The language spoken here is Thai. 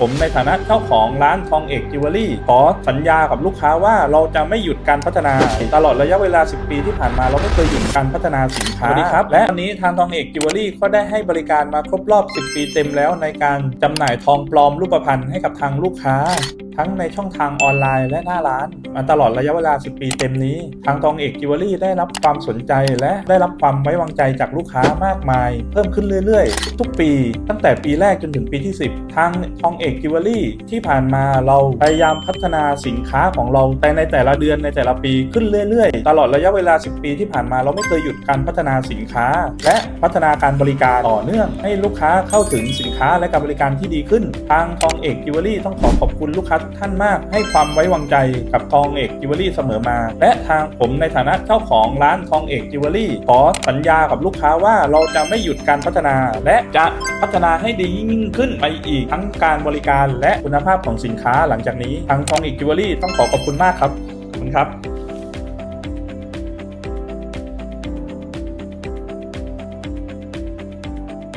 ผมในฐานะเจ้าของร้านทองเอกจิวเวลรี่ขอสัญญากับลูกค้าว่าเราจะไม่หยุดการพัฒนา ตลอดระยะเวลา 10 ปีที่ผ่านมาเราไม่เคยหยุดการพัฒนาสินค้าสวัสดีครับ และวันนี้ทางทองเอกจิวเวลรี่ก็ได้ให้บริการมาครบรอบ 10 ปีเต็มแล้วในการจำหน่ายทองปลอมรูปพรรณให้กับทางลูกค้า ทั้งในช่องทางออนไลน์และหน้าร้าน มาตลอดระยะเวลา 10 ปีเต็มนี้ ทางทองเอกจิวเวลรี่ได้รับความสนใจและได้รับความไว้วางใจจากลูกค้ามากมาย เพิ่มขึ้นเรื่อยๆ ทุกๆปี ตั้งแต่ปีแรกจนถึงปีที่ 10 ทางทองเอกจิวเวลรี่ที่ผ่านมาเราพยายามพัฒนาสินค้าของเราแต่ในแต่ละเดือนในแต่ละปีขึ้นเรื่อยๆ ตลอดระยะเวลา 10 ปีที่ผ่านมาเราไม่เคยหยุดการพัฒนาสินค้า และพัฒนาการบริการต่อเนื่องให้ลูกค้าเข้าถึงสิน ค้าและการบริการที่ดีขึ้น ทางทองเอกจิวเวลรี่ต้องขอขอบคุณลูกค้าทุกท่านมาก ให้ความไว้วางใจกับทองเอกจิวเวลรี่เสมอมา และทางผมในฐานะเจ้าของร้านทองเอกจิวเวลรี่ขอสัญญากับลูกค้าว่าเราจะไม่หยุดการพัฒนา และจะพัฒนาให้ดียิ่งขึ้นไปอีกทั้งการบริการและคุณภาพของสินค้าหลังจากนี้ ทางทองเอกจิวเวลรี่ต้องขอขอบคุณมากครับขอบคุณครับ